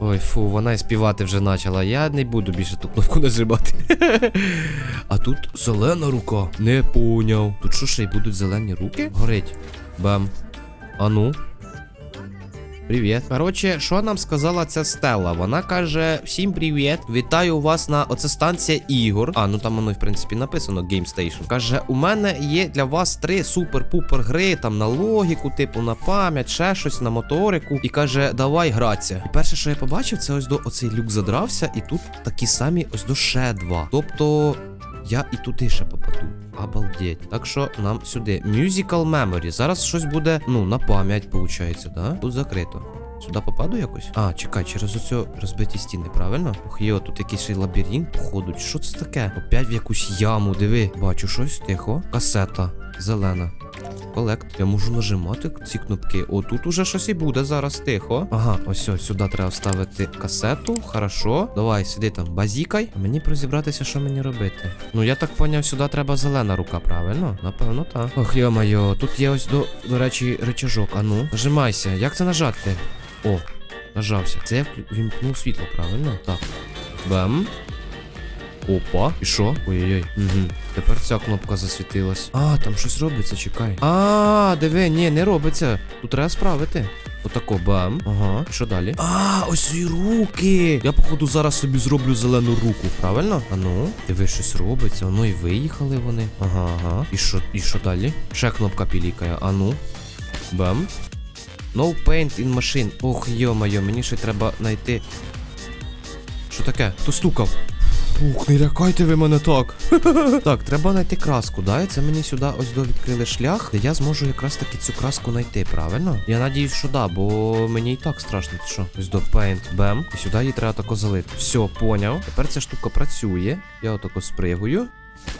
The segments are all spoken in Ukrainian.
Ой, фу, вона і співати вже почала. Я не буду більше ту кнопку нажимати. а тут зелена рука. Не поняв. Тут що ще й будуть зелені руки? Горить. Бам. А ну. Привіт. Коротше, що нам сказала ця стела? Вона каже: всім привіт. Вітаю вас на оце станція ігор. А, ну там воно, в принципі, написано Game Station. Каже, у мене є для вас три супер-пупер гри, там на логіку, типу на пам'ять, ще щось на моторику. І каже, давай гратися. І перше, що я побачив, це ось до оцей люк задрався, і тут такі самі ось до ще два. Тобто. Я і туди ще попаду. Обалдеть. Так що нам сюди. Musical Memory. Зараз щось буде, ну, на пам'ять, виходить, да? Тут закрито. Сюди попаду якось? А, чекай, через оцю розбиті стіни, правильно? Ох, йо, тут якийсь лабіринт, походу. Що це таке? Опять в якусь яму, диви. Бачу щось, тихо. Касета. Зелена. Колект. Я можу нажимати ці кнопки. О, тут уже щось і буде зараз, тихо. Ага, ось ось, сюди треба вставити касету. Хорошо. Давай, сиди там, базікай. Мені розібратися, що мені робити. Ну, я так поняв, сюди треба зелена рука, правильно? Напевно, так. Ох, йо-майо, тут є ось до, до речі, речажок. А ну, нажимайся. Як це нажати? О, нажався. Це я вімкнув світло, правильно? Так. Бам. Опа, і що? Ой-ой-ой. Угу. Тепер ця кнопка засвітилась. А, там щось робиться, чекай. А, диви, ні, не робиться. Тут треба справити. Отако, бам. Ага. Що далі? А, ось і руки. Я, походу, зараз собі зроблю зелену руку, правильно? А ну, диви, щось робиться. Воно і виїхали вони. Ага, ага. І що, і що далі? Ще кнопка пілікає. А ну. Бам. No paint in machine. Ох, йо-моє, мені ще треба знайти. Що таке? Хто стукав? Ух, не лякайте ви мене так. так, треба знайти краску, да? І це мені сюди ось до відкрили шлях, де я зможу якраз таки цю краску знайти, правильно? Я надіюсь, що да, бо мені і так страшно. Що? Ось до Paint, бем. І сюди її треба тако залити. Все, поняв. Тепер ця штука працює. Я отако спригую.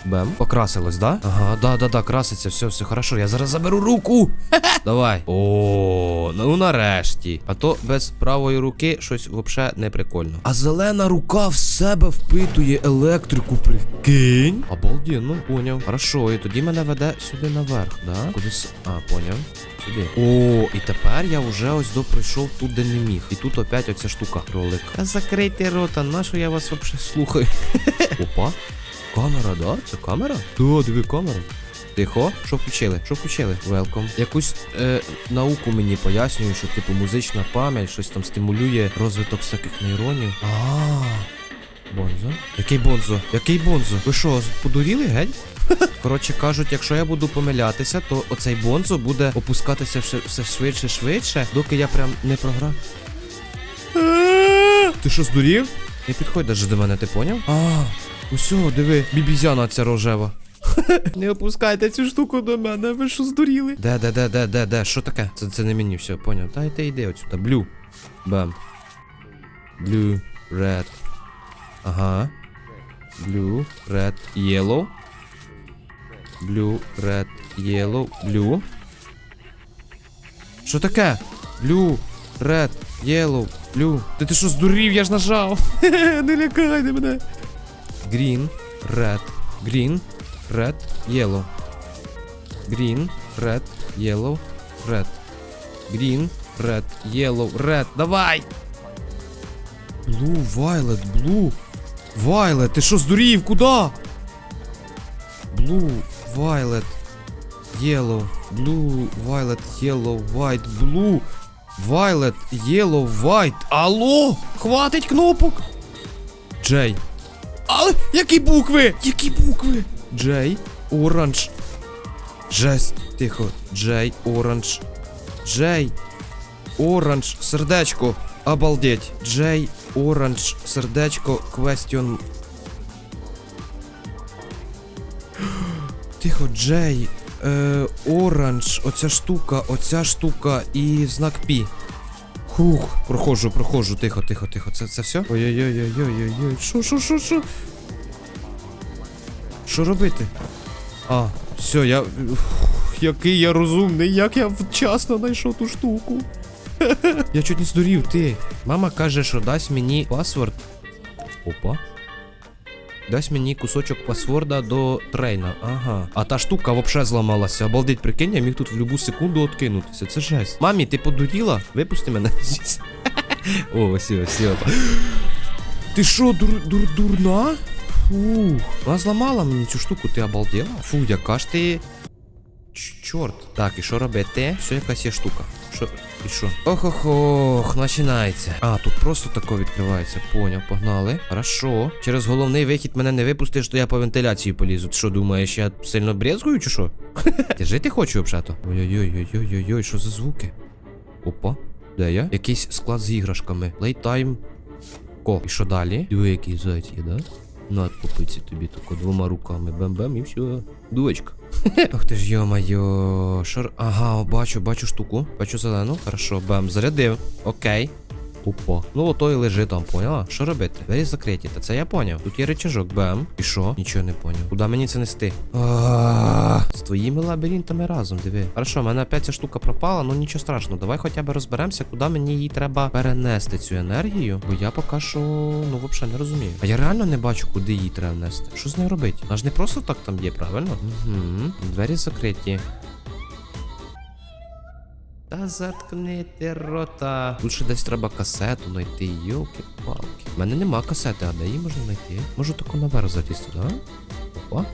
Бем. Покрасилось, да? Ага, да, да, да, краситься, все, все хорошо. Я зараз заберу руку. Давай. О, ну нарешті. А то без правої руки щось взагалі не прикольно. А зелена рука в себе впитує електрику, прикинь. Обалденно, поняв. Хорошо, і тоді мене веде сюди наверх, да? Кудись. А, поняв. Сюди. О, і тепер я вже ось до прийшов тут, де не міг. І тут опять оця штука. Ролик. Та закрийте рота, на що я вас взагалі слухаю? Опа. Камера, да? Це камера? Да, диви камера. Тихо, що включили? Що включили? Велком. Якусь е, науку мені пояснюють, що типу музична пам'ять, щось там стимулює розвиток всяких нейронів. А. Бонзо? Який бонзо? Який бонзо? Ви що, подуріли, геть? Коротше кажуть, якщо я буду помилятися, то оцей бонзо буде опускатися все, все швидше, швидше, доки я прям не програв. Ти що здурів? Не підходь даже до мене, ти поняв? А, усьо, диви, бібізяна ця рожева. Не опускайте цю штуку до мене, ви що здуріли? Де, де, де, де, де, де? Що таке? Це, це не мені все, поняв. Та йди, йди отсюда. Блю. Бам. Blue, red. Ага. Blue, red, yellow. Blue, red, yellow, blue. Що таке? Blue, red, yellow, blue. Ти ти що здурів? Я ж нажав. Не лякайте мене. Green, red, green, red, yellow. Green, red, yellow, red. Green, red, yellow, red. Давай! Blue, violet, blue. Violet, ти що здурів? Куда? Blue, violet, yellow, blue, violet, yellow, white, blue, violet, yellow, white. Алло! Хватить кнопок! Джей. А, які букви? Які букви? Джей, оранж. Жесть, тихо. Джей, оранж. Джей, оранж, сердечко. Обалдеть. Джей, оранж, сердечко, question. Тихо, Джей, е, оранж, оця штука, оця штука і знак Пі. Хух, проходжу, проходжу, тихо, тихо, тихо. Це, це все? Ой-ой-ой-ой-ой-ой. Що, що, що, що? Що робити? А, все, я. Фух, який я розумний, як я вчасно знайшов ту штуку. я чуть не здурів, ти. Мама каже, що дасть мені паспорт. Опа. Дасть мені кусочок пасворда до трейна. Ага. А та штука вообще зламалася. Обалдеть, прикинь, я міг тут в любу секунду откинутися. Це жесть. Мамі, ти подуріла? Випусти мене. О, все, все. Ти що, дур, дур, дурна? Фух. Вона зламала мені цю штуку, ти обалдела? Фу, яка ж ти. Чорт. Так, і що робити? Все, якась є штука. Що? І що? Ох-ох-ох, починається. А, тут просто тако відкривається. Поняв, погнали. Хорошо. Через головний вихід мене не випустиш, то я по вентиляції полізу. Що думаєш, я сильно брезгую чи що? Я жити хочу взагалі-то. Ой-ой-ой-ой-ой-ой, що за звуки? Опа. Де я? Якийсь склад з іграшками. Лейтайм. Ко. І що далі? Який зайць є, да? На, попиці тобі тако двома руками. Бем-бем і все. Дувочка. Ох ти ж йо-майо. Шар... Ага, бачу, бачу штуку. Бачу зелену. Хорошо, бем. Зарядив. Окей. Опа. Ну ото і лежи там, поняла? Що робити? Двері закриті. Та це я поняв. Тут є рычажок, бем. І що? Нічого не поняв. Куди мені це нести? З твоїми лабіринтами разом, диви. Хорошо, в мене опять ця штука пропала, ну нічого страшного. Давай хоча б розберемося, куди мені її треба перенести цю енергію. Бо я поки що, ну взагалі не розумію. А я реально не бачу, куди її треба нести. Що з нею робити? Вона ж не просто так там є, правильно? Угу. Двері закриті. Та заткни ти рота. Ще десь треба касету знайти, йолки-палки. У мене нема касети, а де її можна знайти? Можу таку наверх залізти, да? Опа.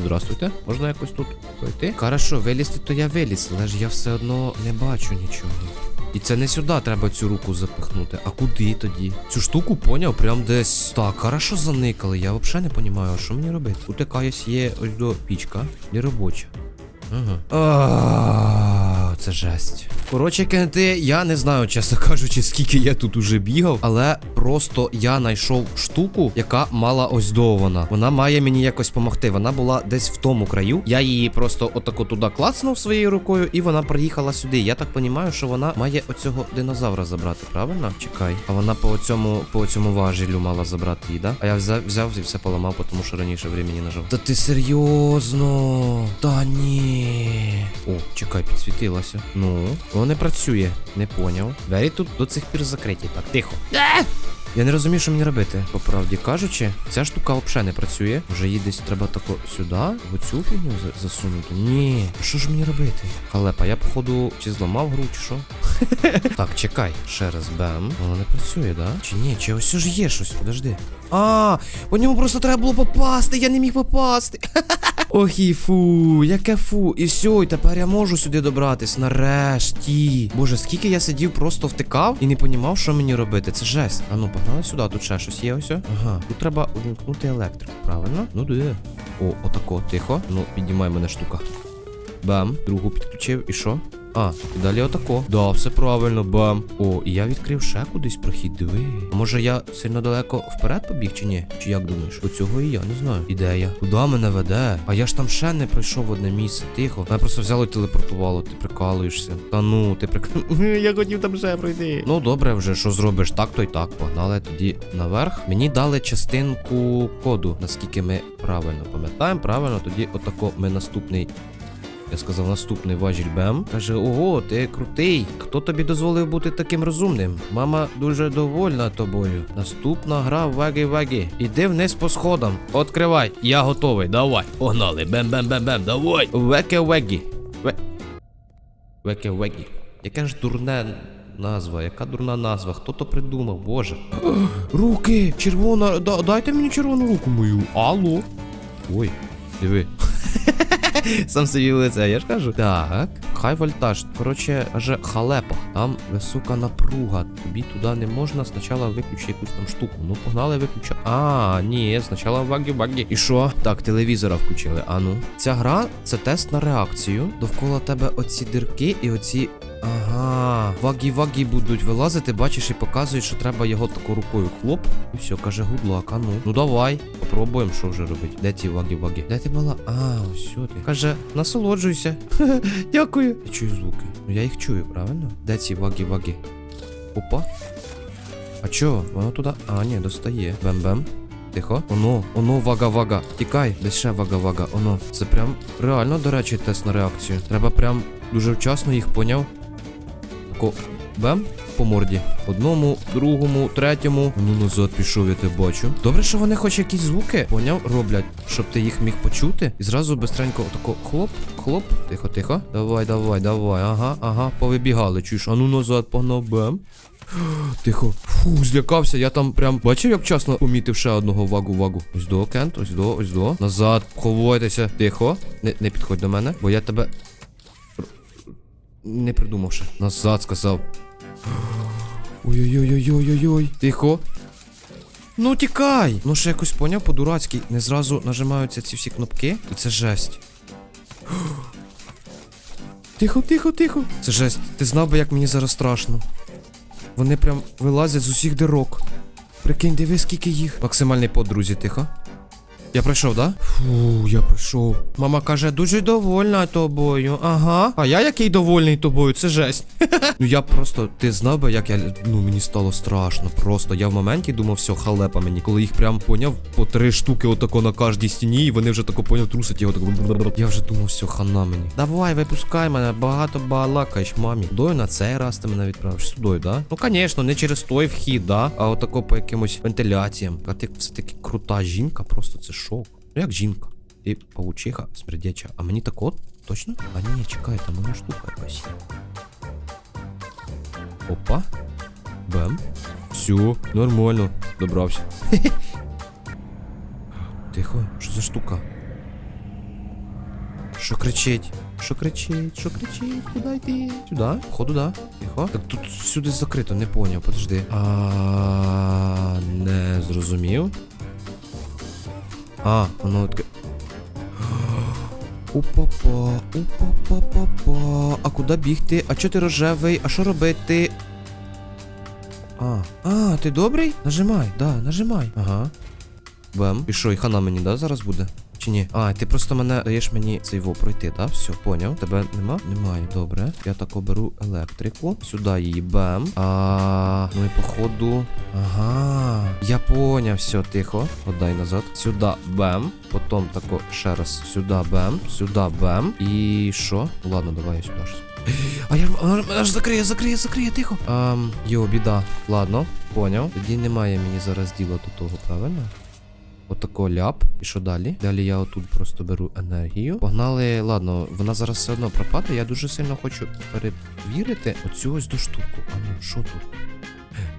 Здравствуйте, можна якось тут пройти? Хорошо, вилізти, то я виліз, але ж я все одно не бачу нічого. І це не сюди треба цю руку запихнути. А куди тоді? Цю штуку поняв, прям десь. Так, хорошо заникали. Я взагалі не розумію, що мені робити. Тут якась є ось до пічка. Не робоча. Ага. Це жесть. Коротше, кенти, я не знаю, чесно кажучи, скільки я тут уже бігав, але просто я знайшов штуку, яка мала ось до вона. Має мені якось допомогти. Вона була десь в тому краю. Я її просто отако туди клацнув своєю рукою, і вона приїхала сюди. Я так розумію, що вона має оцього динозавра забрати, правильно? Чекай. А вона по цьому по цьому важелю мала забрати її, да? А я взяв, взяв і все поламав, тому що раніше времени нажав. Та ти серйозно? Та ні. О, чекай, підсвітилася. Ну, воно не працює. Не поняв. Двері тут до цих пір закриті. Так, тихо. Я не розумію, що мені робити. По правді кажучи, ця штука взагалі не працює. Вже її десь треба тако сюди, в оцю фігню засунути. Ні, що ж мені робити? Халепа, я походу чи зламав гру, чи що? так, чекай, ще раз бем. Воно не працює, да? Чи ні? Чи ось ж є щось? Подожди. А, по ньому просто треба було попасти, я не міг попасти. Ох і фу, яке фу. І все, і тепер я можу сюди добратись. Нарешті. Боже, скільки я сидів, просто втикав і не понімав, що мені робити. Це жесть. А ну, погнали сюди, тут ще щось є ось. Ага. Тут треба увімкнути електрику, правильно? Ну де. О, отако, тихо. Ну, піднімай мене штука. Бам, другу підключив, і що? А, і далі отако. Да, все правильно, бам. О, і я відкрив ще кудись прохід, диви. Може я сильно далеко вперед побіг чи ні? Чи як думаєш? До цього і я не знаю. Ідея. Куди мене веде? А я ж там ще не пройшов в одне місце. Тихо. Мене просто взяло і телепортувало, ти прикалуєшся. Та ну, ти прик... Я хотів там ще пройти. Ну добре, вже що зробиш, так то й так. Погнали тоді наверх. Мені дали частинку коду, наскільки ми правильно пам'ятаємо. Правильно, тоді отако ми наступний я сказав наступний важіль Бем. Каже: Ого, ти крутий. Хто тобі дозволив бути таким розумним? Мама дуже довольна тобою. Наступна гра ваги ваги. Іди вниз по сходам. Откривай, я готовий. Давай. Погнали. Бем-бем-бем-бем. Давай. Веке вегі. Ве... Веке вегі. Яке ж дурне назва, яка дурна назва? Хто то придумав, боже. Руки! Червона. Да, дайте мені червону руку мою. Алло. Ой, диви. Сам собі в лице, я ж кажу. Так, хай вольтаж. Коротше, каже халепа. Там висока напруга. Тобі туди не можна. Спочатку виключи якусь там штуку. Ну, погнали виключати. А, ні, спочатку багі-багі. І що? Так, телевізора включили. А ну. Ця гра це тест на реакцію. Довкола тебе оці дирки і оці. Ага, вагі-вагі будуть вилазити, бачиш, і показують, що треба його таку рукою хлоп. І все, каже, гудлак, а ну. Ну давай, попробуємо, що вже робити. Де ті вагі-вагі? Де ти була? А, ось ти. Каже, насолоджуйся. Дякую. Я чую звуки. Ну я їх чую, правильно? Де ці вагі-вагі? Опа. А чо? Воно туди. А, ні, достає. Бем-бем. Тихо. Оно, оно, вага-вага. Тікай, десь ще вага-вага. Оно. Це прям реально, до речі, тест на реакцію. Треба прям дуже вчасно їх поняв. Тако. Бем. По морді. Одному, другому, третьому. Ну назад пішов, я тебе бачу. Добре, що вони хоч якісь звуки, поняв, роблять, щоб ти їх міг почути. І зразу бистренько отако хлоп, хлоп. Тихо, тихо. Давай, давай, давай. Ага, ага, повибігали. Чуєш, а ну назад, погнав, бем. Тихо. Фу, злякався. Я там прям бачив, як часно помітив ще одного вагу вагу. Ось до, Кент, ось до, ось до. Назад, ховайтеся. Тихо. Не, не підходь до мене, бо я тебе. Не придумав ще. Назад сказав. Ой-ой-ой-ой-ой-ой. Тихо. Ну тікай! Ну ще якось поняв по-дурацьки. Не зразу нажимаються ці всі кнопки. І це жесть. Тихо, тихо, тихо. Це жесть. Ти знав би, як мені зараз страшно. Вони прям вилазять з усіх дирок. Прикинь, диви, скільки їх. Максимальний под, друзі, тихо. Я пройшов, да? Фу, я пройшов. Мама каже, дуже довольна тобою. Ага. А я який довольний тобою, це жесть. ну я просто, ти знав би, як я. Ну мені стало страшно. Просто я в моменті думав, все, халепа мені. Коли їх прям поняв по три штуки отако на кожній стіні, і вони вже тако поняв трусить його тако. Я вже думав, все, хана мені. Давай, випускай мене, багато балакаєш, мамі. Сюдою на цей раз ти мене відправиш. Сюдою, да? Ну, звісно, не через той вхід, да? А отако по якимось вентиляціям. А ти все-таки крута жінка, просто це шок. Ну як жінка. Ти паучиха смердяча. А мені так от? Точно? А ні, чекай, там вона штука якась. Опа. Бем. Все, нормально. Добрався. Тихо, що за штука? Що кричить? Що кричить? Що кричить? Куди йти? Сюди? Ходу, да. Тихо. Так тут сюди закрито, не поняв, подожди. А не зрозумів. А, воно таке. Упа-па, упа-па-па-па. А куди бігти? А чо ти рожевий? А що робити? А, а, ти добрий? Нажимай, да, нажимай. Ага. Бем. І що, і хана мені, да, зараз буде? Чи ні? А, ти просто мене даєш мені цей во пройти, да? Все, поняв. Тебе нема? Немає, добре. Я так оберу електрику. Сюди її бем. А, ну і походу. Ага. Я поняв, все, тихо. Отдай назад. Сюди бем. Потім тако ще раз. Сюди бем. Сюди бем. І що? Ладно, давай я сюди щось. А я ж- закриє, закриє, закриє, тихо. Ам, йо, біда. Ладно, поняв. Тоді немає мені зараз діла до того, правильно? Отако ляп. І що далі? Далі я отут просто беру енергію. Погнали, ладно, вона зараз все одно пропаде. Я дуже сильно хочу перевірити оцю ось до штуку. А ну, що тут?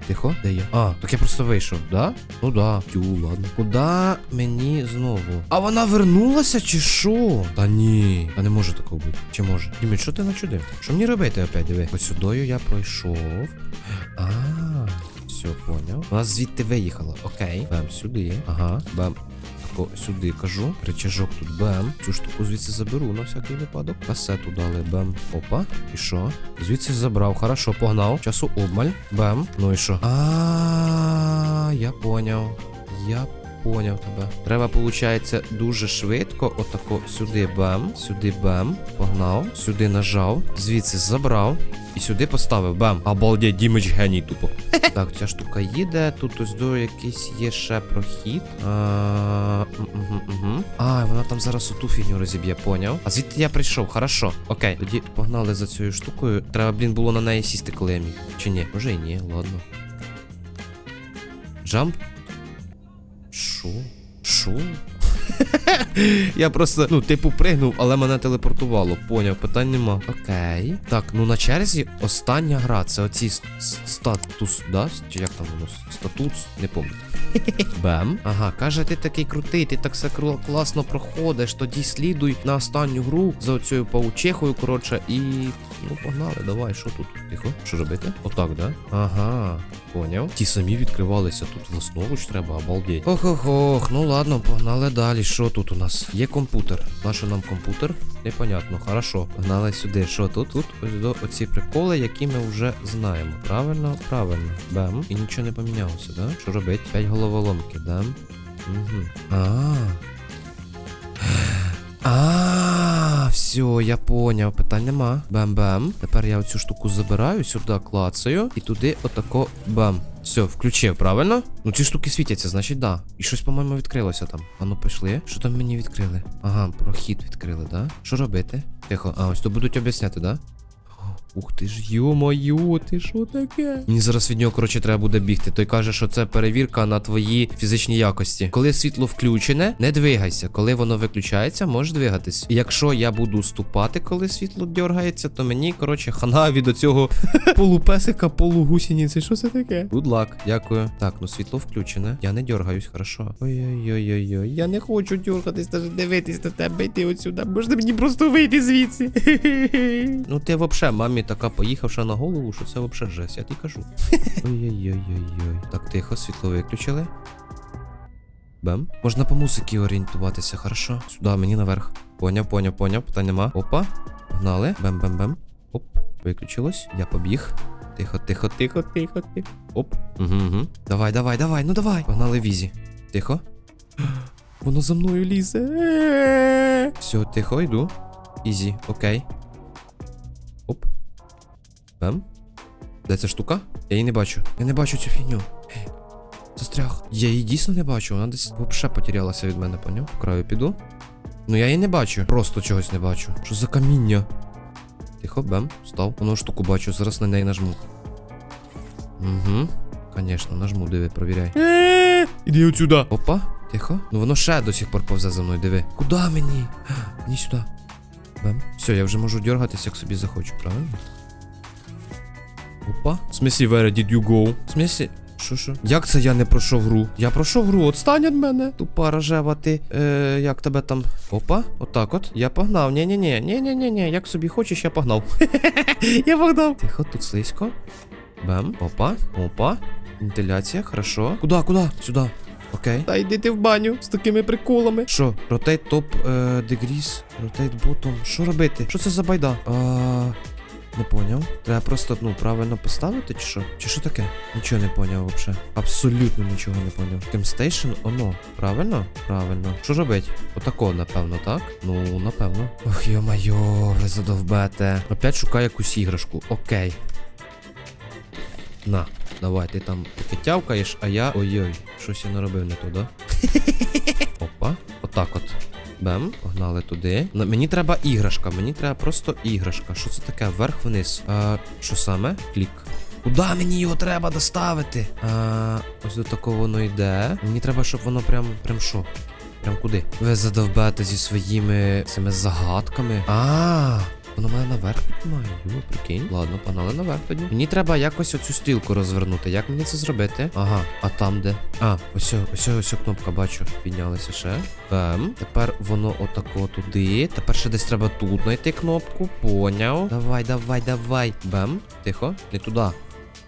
Тихо, де я? А, так я просто вийшов, да? Ну да. Тю, ладно. Куда мені знову? А вона вернулася чи що? Та ні. А не може такого бути. Чи може? Діміт, що ти начудив? Що мені робити опять? Диви. Ось сюдою я пройшов. А, все, поняв. Вона звідти виїхала. Окей. Бем, сюди. Ага. Бем. Тако сюди кажу. Речажок тут бем. Цю штуку звідси заберу на всякий випадок. Касету дали бем. Опа. І що? Звідси забрав. Хорошо, погнав. Часу обмаль. Бем. Ну і що? А, я поняв. Я поняв тебе. Треба, виходить, дуже швидко. Отако сюди бем. Сюди бем. Погнав. Сюди нажав. Звідси забрав. І сюди поставив. Бем. Обалдеть, Дімич геній тупо. Так, ця штука їде. Тут ось до якийсь є ще прохід. А, угу, угу. а, вона там зараз оту фігню розіб'є, поняв. А звідти я прийшов, хорошо. Окей, тоді погнали за цією штукою. Треба, блін, було на неї сісти, коли я міг. Чи ні? Може і ні, ладно. Джамп? Шо? Шо? Я просто, ну, типу, пригнув, але мене телепортувало. Поняв, питань нема. Окей. Так, ну на черзі остання гра. Це оці статус, да? Чи як там воно? Статус? Не пам'ятаю. Бем. Ага, каже, ти такий крутий, ти так все класно проходиш, тоді слідуй на останню гру за оцею паучихою, коротше, і. Ну, погнали, давай, що тут? Тихо, що робити? Отак, да? Ага, поняв. Ті самі відкривалися тут власноруч треба, обалдеть. Ох, ох, ох, ну ладно, погнали далі. Що тут у нас? Є комп'ютер. Наше нам комп'ютер? Непонятно, хорошо. Погнали сюди. Що тут? Тут ось до оці приколи, які ми вже знаємо. Правильно, правильно. Бем. І нічого не помінялося, да? Що робить? П'ять головоломки, да? Угу. А. А, все, я поняв. Питань нема. Бем-бем. Тепер я оцю штуку забираю, сюди клацаю. І туди отако бам. Все, включив, правильно? Ну ці штуки світяться, значить, да. І щось, по-моєму, відкрилося там. А ну пішли. Що там мені відкрили? Ага, прохід відкрили, да? Що робити? Тихо. А, ось то будуть об'ясняти, да? Ух ти ж, йо-моє, ти що таке? Мені зараз від нього, коротше, треба буде бігти. Той каже, що це перевірка на твої фізичні якості. Коли світло включене, не двигайся. Коли воно виключається, можеш двигатись. Якщо я буду ступати, коли світло дергається, то мені, коротше, хана від оцього полупесика, полугусініці. Що це таке? Good luck, дякую. Так, ну світло включене. Я не дергаюсь, хорошо. Ой-ой-ой-ой, я не хочу дергатись, навіть дивитись на тебе, йти отсюди. Можна мені просто вийти звідси. ну ти вообще, мамі така поїхавша на голову, що це вообще жесть, я тобі кажу. Ой-ой-ой-ой-ой. Так, тихо, світло виключили. Бем. Можна по музиці орієнтуватися, хорошо. Сюди, мені наверх. Поняв, поняв, поняв, питань нема. Опа. Погнали. Бем-бем-бем. Оп. Виключилось. Я побіг. Тихо, тихо, тихо, тихо, тихо. Оп. Угу, угу. Давай, давай, давай, ну давай. Погнали візі. Тихо. Воно за мною лізе. Все, тихо, йду. Ізі, окей. Оп. Бем. Де ця штука? Я її не бачу. Я не бачу цю фігню. Е, Застряг. Я її дійсно не бачу. Вона десь вообще потерялася від мене, поняв? По краю піду. Ну я її не бачу. Просто чогось не бачу. Що за каміння? Тихо, бем, став. Воно штуку бачу, зараз на неї нажму. Угу. Конечно, нажму, диви, провіряй. Іди отсюда. Опа, тихо. Ну воно ще до сих пор повзе за мною, диви. Куда мені? Іди сюди. Бем. Все, я вже можу дергатись, як собі захочу, правильно? Опа. Смісі, where did you go? Смісі. Що що? Як це я не пройшов гру? Я пройшов гру, отстань від мене. Тупа рожева ти. Е, як тебе там? Опа, отак от. Я погнав. Ні-ні-ні, ні-ні-ні, як собі хочеш, я погнав. я погнав. Тихо, тут слизько. Бем. Опа, опа. Вентиляція, хорошо. Куда, куда? Сюди. Окей. Та йди ти в баню з такими приколами. Що? Top е, degrees, rotate bottom. Що робити? Що це за байда? А, не поняв. Треба просто, ну, правильно поставити, чи що? Чи що таке? Нічого не поняв взагалі. Абсолютно нічого не поняв. Кемстейшн, оно. Правильно? Правильно. Що робить? Отако, напевно, так? Ну, напевно. Ох, йо-майо, ви задовбете. Опять шукаю якусь іграшку. Окей. На, давай, ти там таки тявкаєш, а я. Ой-ой, щось я наробив не туди. Опа, отак от. Бем, погнали туди. На, мені треба іграшка, мені треба просто іграшка. Що це таке? Вверх-вниз. А, що саме? Клік. Куди мені його треба доставити? А, ось до такого воно йде. Мені треба, щоб воно прям. Прям що? Прям куди? Ви задовбете зі своїми цими загадками. А, воно мене наверх піднімає. Прикинь. Ладно, погнали наверх тоді. Мені треба якось оцю стрілку розвернути. Як мені це зробити? Ага, а там де? А, ось, ось, о- ось кнопка, бачу. Піднялися ще. Бем. Тепер воно отако туди. Тепер ще десь треба тут знайти кнопку. Поняв. Давай, давай, давай. Бем. Тихо. Не туди.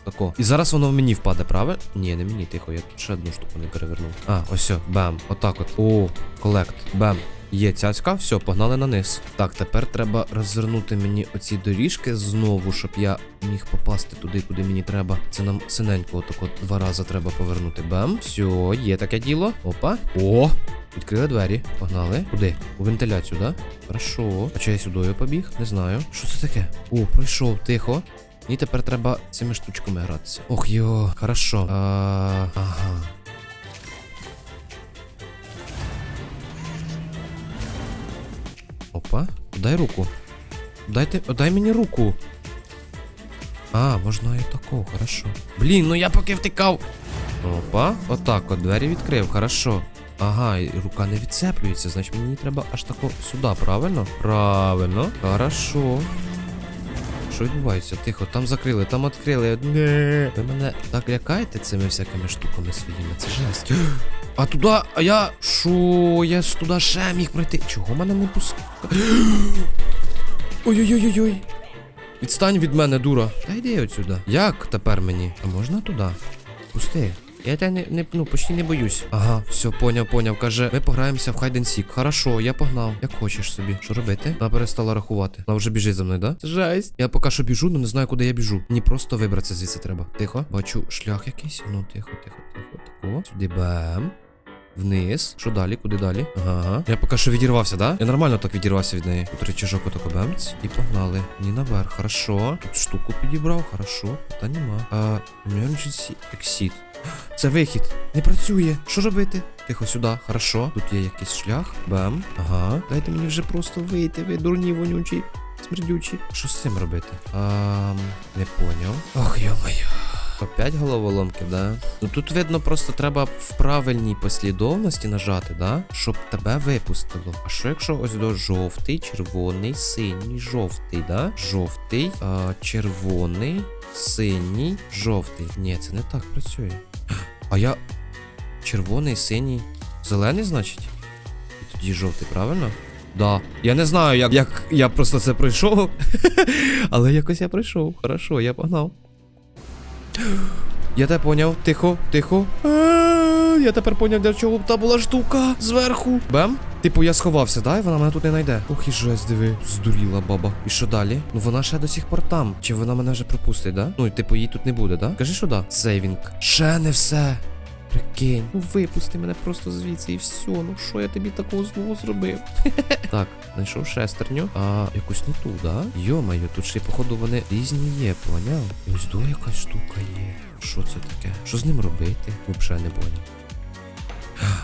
Тако. І зараз воно в мені впаде, правильно? Ні, не мені, тихо, я тут ще одну штуку не перевернув. А, ось, бам, отак от. О, колект. Бам. Є цяцька, все, погнали на низ. Так, тепер треба розвернути мені оці доріжки знову, щоб я міг попасти туди, куди мені треба. Це нам синенько отако два рази треба повернути. Бам. Все, є таке діло. Опа. О! Відкрили двері. Погнали. Куди? У вентиляцію, да? Хорошо. А чи я сюди побіг? Не знаю. Що це таке? О, пройшов, тихо. Мені тепер треба цими штучками гратися. Ох йо, хорошо. А, ага. Опа, дай руку. Дайте, дай мені руку. А, можна і тако, хорошо. Блін, ну я поки втикав. Опа, отак от двері відкрив, хорошо. Ага, і рука не відцеплюється, значить мені треба аж тако сюди, правильно? Правильно. Хорошо. Що відбувається? Тихо, там закрили, там відкрили. Не. Ви мене так лякаєте цими всякими штуками своїми. Це жесть. А туди, а я. Шо? Я ж туди ще міг пройти. Чого мене не пускає? Ой-ой-ой-ой. Відстань від мене, дура. Та йди отсюда. Як тепер мені? А можна туди? Пусти. Я тебе не, не, ну, почти не боюсь. Ага, все, поняв, поняв. Каже, ми пограємося в Hide and Seek. Хорошо, я погнав. Як хочеш собі. Що робити? Вона перестала рахувати. Вона вже біжить за мною, да? Жесть. Я поки що біжу, але не знаю, куди я біжу. Мені просто вибратися звідси треба. Тихо. Бачу шлях якийсь. Ну, тихо, тихо, тихо. Тако. Сюди бем. Вниз. Що далі? Куди далі? Ага. Я поки що відірвався, да? Я нормально так відірвався від неї. Тут речажок отако бемц. І погнали. Ні наверх. Хорошо. Тут штуку підібрав, хорошо. Та нема. А, emergency exit. Це вихід. Не працює. Що робити? Тихо сюди. Хорошо. Тут є якийсь шлях. Бем. Ага. Дайте мені вже просто вийти. Ви дурні вонючі. смердючі. Що з цим робити? А, не поняв. Ох, йо-моє. Опять головоломки, да? Ну тут видно, просто треба в правильній послідовності нажати, да? Щоб тебе випустило. А що якщо ось до жовтий, червоний, синій, жовтий, да? Жовтий, а, червоний, синій, жовтий. Ні, це не так працює. А я. Червоний, синій, зелений, значить? І тоді жовтий, правильно? Да. Я не знаю, як, як я просто це пройшов. Але якось я пройшов. Хорошо, я погнав. Я тебе поняв. Тихо, тихо. А, Я тепер поняв, для чого та була штука зверху. Бем? Типу, я сховався, да? І вона мене тут не знайде. Ох і жесть, диви. Здуріла баба. І що далі? Ну вона ще до сих пор там. Чи вона мене вже пропустить, да? Ну, типу, її тут не буде, да? Кажи, що да? Сейвінг. Ще не все. Прикинь, ну випусти мене просто звідси і все. Ну що я тобі такого знову зробив? так, знайшов шестерню. А якусь не ту, да? Йо-моє, тут ще походу вони різні є, поняв? І ось до якась штука є. Що це таке? Що з ним робити? Взагалі не поняв.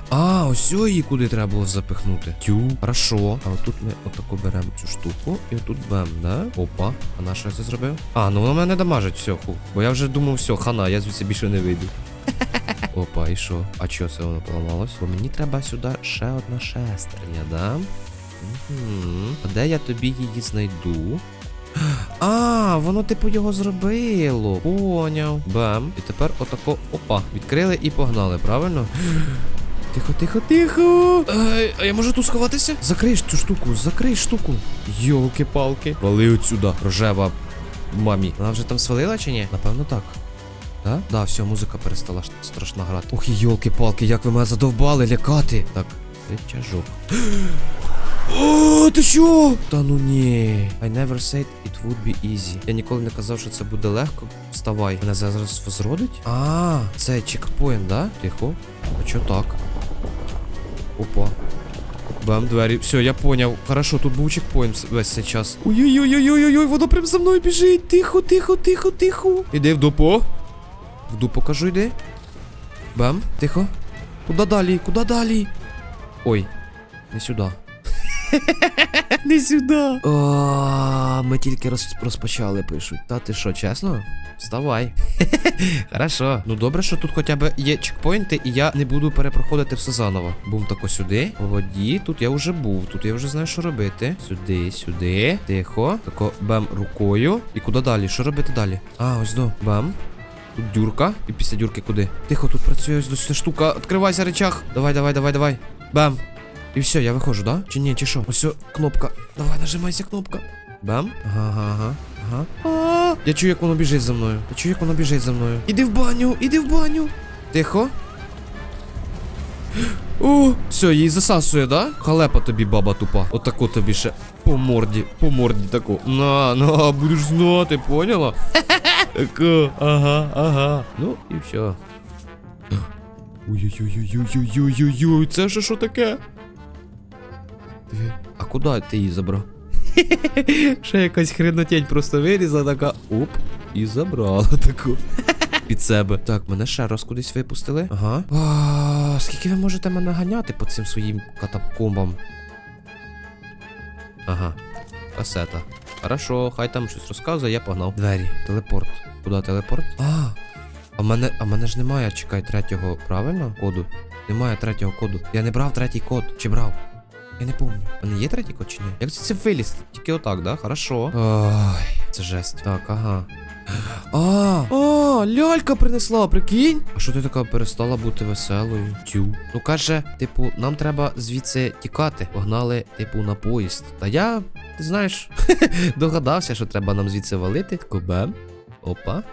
А, ось її куди треба було запихнути. Тю, хорошо. А отут ми отаку беремо цю штуку і отут бем, да? Опа. А на що я це зробив? А, ну воно мене дамажить, все, ху. Бо я вже думав, все, хана, я звідси більше не вийду. Опа, і що? А чого це воно поламалось? Бо мені треба сюди ще одна шестерня, да? Угу. А де я тобі її знайду? А, воно типу його зробило. Поняв. Бам. І тепер отако. Опа. Відкрили і погнали, правильно? Тихо, тихо, тихо. Ай, а я можу тут сховатися? Закрий цю штуку, закрий штуку. Йолки-палки. Вали отсюда, рожева мамі. Вона вже там свалила чи ні? Напевно так. Да? Да, все, музика перестала страшно грати. Ох, йолки-палки, як ви мене задовбали лякати. Так, витяжок. О, ти що? Та ну ні. I never said it would be easy. Я ніколи не казав, що це буде легко. Вставай. Мене зараз возродить? А, це чекпоінт, да? Тихо. А чо так? Опа. Бам, двері. Все, я поняв. Хорошо, тут був чекпоінт весь цей час. Ой-ой-ой-ой-ой, воно прям за мною біжить. Тихо, тихо, тихо, тихо. Іди в дупо. В дупо кажу, йди. Бам, тихо. Куда далі? Куда далі? Ой, не сюди. Не сюди. Ми тільки роз, розпочали, пишуть. Та ти що, чесно? Вставай. Хорошо. Ну добре, що тут хоча б є чекпоінти, і я не буду перепроходити все заново. Бум тако сюди. По воді. Тут я вже був. Тут я вже знаю, що робити. Сюди, сюди. Тихо. Тако бам рукою. І куди далі? Що робити далі? А, ось до. Бам. Тут дюрка. І після дюрки куди? Тихо, тут працює ось штука. Відкривайся, речах. Давай, давай, давай, давай. Бам. І все, я виходжу, да? Чи ні, чи що? Ось кнопка. Давай, нажимайся, кнопка. Бам. Ага, ага, ага. Ага. Я чую, як воно біжить за мною. Я чую, як воно біжить за мною. Іди в баню, іди в баню. Тихо. О, все, її засасує, да? Халепа тобі, баба тупа. Отако тобі ще по морді, по морді таку. На, на, будеш знати, поняла? Ага, ага. Ну і все. Ой-ой-ой-ой-ой-ой-ой-ой, це ще що таке? А куди ти її забрав? Ще якась хренотень просто вирізала, така оп, і забрала таку. Під себе. Так, мене ще раз кудись випустили. Ага. А, скільки ви можете мене ганяти по цим своїм катакомбам? Ага. Касета. Хорошо, хай там щось розказує, я погнав. Двері. Телепорт. Куди телепорт? А. А в мене, а мене ж немає, чекай, третього, правильно? Коду. Немає третього коду. Я не брав третій код. Чи брав? Я не помню. У мене є третій код чи ні? Як це виліз? Тільки отак, да? Хорошо. Ой, це жесть. Так, ага. А, а, лялька принесла, прикинь. А що ти така перестала бути веселою? Тю. Ну каже, типу, нам треба звідси тікати. Погнали, типу, на поїзд. Та я, ти знаєш, догадався, що треба нам звідси валити. Кобем. Опа.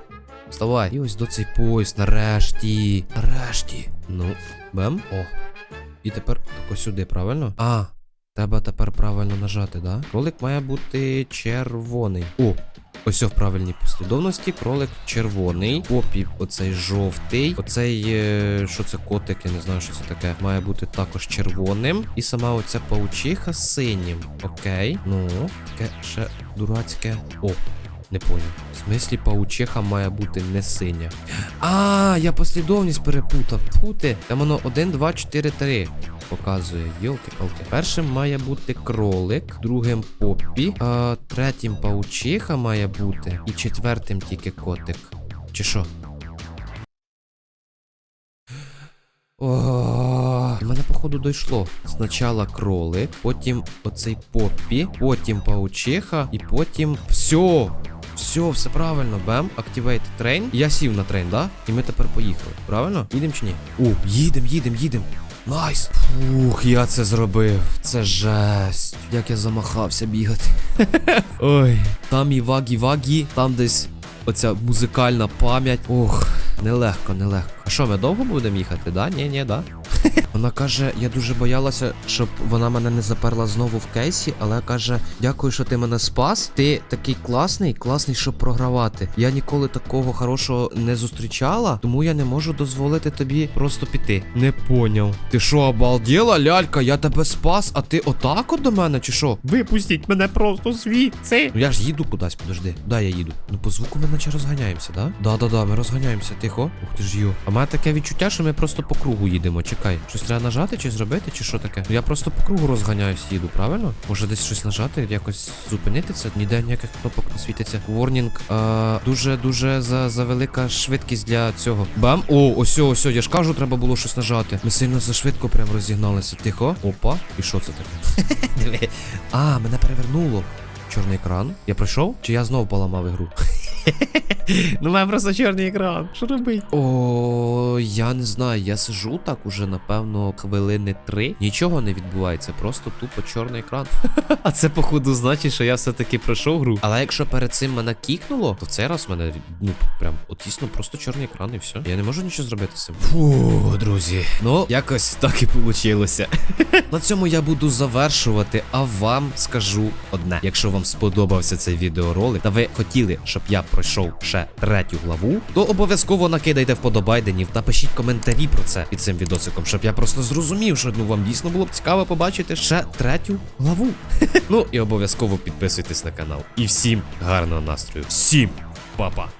Вставай. І ось до цей поїзд, нарешті. Нарешті. Ну, бем. О. І тепер тако сюди, правильно? А, треба тепер правильно нажати, да? Кролик має бути червоний. О, ось в правильній послідовності. Кролик червоний. Попі, оцей жовтий. Оцей, е, що це котик, я не знаю, що це таке. Має бути також червоним. І сама оця паучиха синім. Окей. Ну, таке ще дурацьке. О. Не поняв. В смислі паучиха має бути не синя. А, я послідовність перепутав. Тьфу ти. Там воно 1, 2, 4, 3. Показує. Йолки палки Першим має бути кролик, другим поппі, а третім паучиха має бути, і четвертим тільки котик. Чи що? О, мене походу дійшло. Спочатку кролик, потім оцей поппі, потім паучиха, і потім. Все! Все, все правильно, бем, activate train. Я сів на трейн, да? І ми тепер поїхали. Правильно? Їдемо чи ні? О, їдем, їдем, їдем. Найс! Фух, я це зробив. Це жесть. Як я замахався бігати. Ой. Там і вагі-вагі, там десь оця музикальна пам'ять. Ох, нелегко, нелегко. А що, ми довго будемо їхати, да? Ні, ні, да? Вона каже, я дуже боялася, щоб вона мене не заперла знову в кейсі, але каже: дякую, що ти мене спас. Ти такий класний, класний, щоб програвати. Я ніколи такого хорошого не зустрічала, тому я не можу дозволити тобі просто піти. Не поняв. Ти що, обалділа, лялька? Я тебе спас, а ти отак от до мене, чи що? Випустіть мене просто звідси. Ну я ж їду кудись, подожди. Да, я їду. Ну по звуку ми наче розганяємося, да? Да, да, да, ми розганяємося, тихо. Ух ти ж йо. А мене таке відчуття, що ми просто по кругу їдемо. Чекай. Щось треба нажати чи зробити, чи що таке? Я просто по кругу розганяюсь, їду, правильно? Може десь щось нажати, якось зупинити це? Ніде ніяких кнопок не світиться. Ворнінг. А, дуже дуже за, за велика швидкість для цього. Бам! О, ось, ось, я ж кажу, треба було щось нажати. Ми сильно зашвидко прям розігналися. Тихо. Опа. І що це таке? Диви. А, мене перевернуло. Чорний екран. Я пройшов? Чи я знову поламав ігру? Ну, має просто чорний екран. Що робить? О, я не знаю, я сижу так уже, напевно, хвилини три. Нічого не відбувається, просто тупо чорний екран. А це, походу, значить, що я все-таки пройшов гру. Але якщо перед цим мене кікнуло, то в цей раз мене, ну, прям от просто чорний екран і все. Я не можу нічого зробити з цим. Фу, друзі. Ну, якось так і вийшло. На цьому я буду завершувати, а вам скажу одне: якщо вам сподобався цей відеоролик, та ви хотіли, щоб я пройшов ще третю главу, то обов'язково накидайте вподобайденів та пишіть коментарі про це під цим відосиком, щоб я просто зрозумів, що ну вам дійсно було б цікаво побачити ще третю главу. ну і обов'язково підписуйтесь на канал. І всім гарного настрою. Всім па-па!